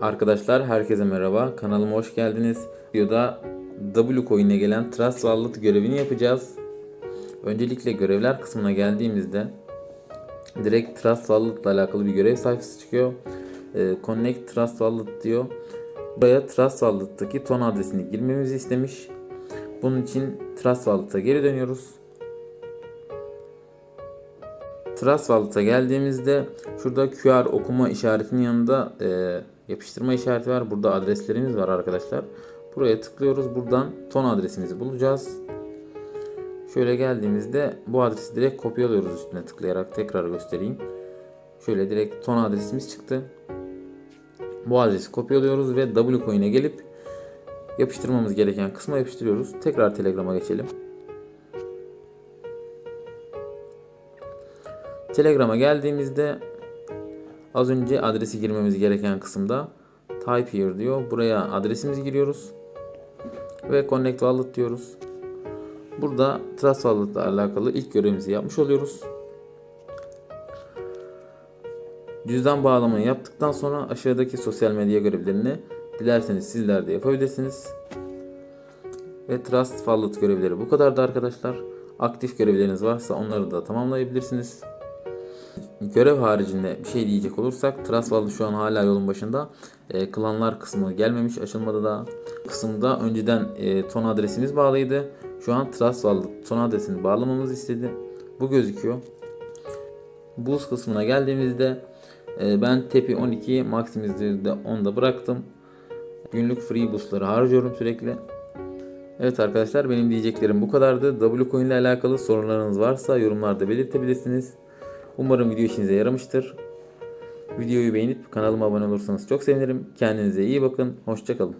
Arkadaşlar herkese merhaba. Kanalıma hoş geldiniz. Videoda W coin'e gelen Trust Wallet görevini yapacağız. Öncelikle görevler kısmına geldiğimizde direkt Trust Wallet ile alakalı bir görev sayfası çıkıyor. Ee, Connect Trust Wallet diyor. Buraya Trust Wallet'taki ton adresini girmemizi istemiş. Bunun için Trust Wallet'a geri dönüyoruz. Trust Wallet'a geldiğimizde şurada QR okuma işaretinin yanında e, yapıştırma işareti var. Burada adreslerimiz var arkadaşlar. Buraya tıklıyoruz. Buradan ton adresimizi bulacağız. Şöyle geldiğimizde bu adresi direkt kopyalıyoruz üstüne tıklayarak tekrar göstereyim. Şöyle direkt ton adresimiz çıktı. Bu adresi kopyalıyoruz ve W coin'e gelip yapıştırmamız gereken kısma yapıştırıyoruz. Tekrar Telegram'a geçelim. Telegram'a geldiğimizde az önce adresi girmemiz gereken kısımda type here diyor. Buraya adresimizi giriyoruz ve connect wallet diyoruz. Burada Trust Wallet ile alakalı ilk görevimizi yapmış oluyoruz. Cüzdan bağlamayı yaptıktan sonra aşağıdaki sosyal medya görevlerini dilerseniz sizler de yapabilirsiniz. Ve Trust Wallet görevleri bu kadardı arkadaşlar. Aktif görevleriniz varsa onları da tamamlayabilirsiniz. Görev haricinde bir şey diyecek olursak Wallet şu an hala yolun başında. E, klanlar kısmı gelmemiş açılmadı da. Kısımda önceden e, ton adresimiz bağlıydı. Şu an Wallet ton adresini bağlamamızı istedi. Bu gözüküyor. Boost kısmına geldiğimizde e, ben Tepi 12'yi Maximizer'de 10'da bıraktım. Günlük free boostları harcıyorum sürekli. Evet arkadaşlar benim diyeceklerim bu kadardı. W Coin ile alakalı sorunlarınız varsa yorumlarda belirtebilirsiniz. Umarım video işinize yaramıştır. Videoyu beğenip kanalıma abone olursanız çok sevinirim. Kendinize iyi bakın. Hoşçakalın.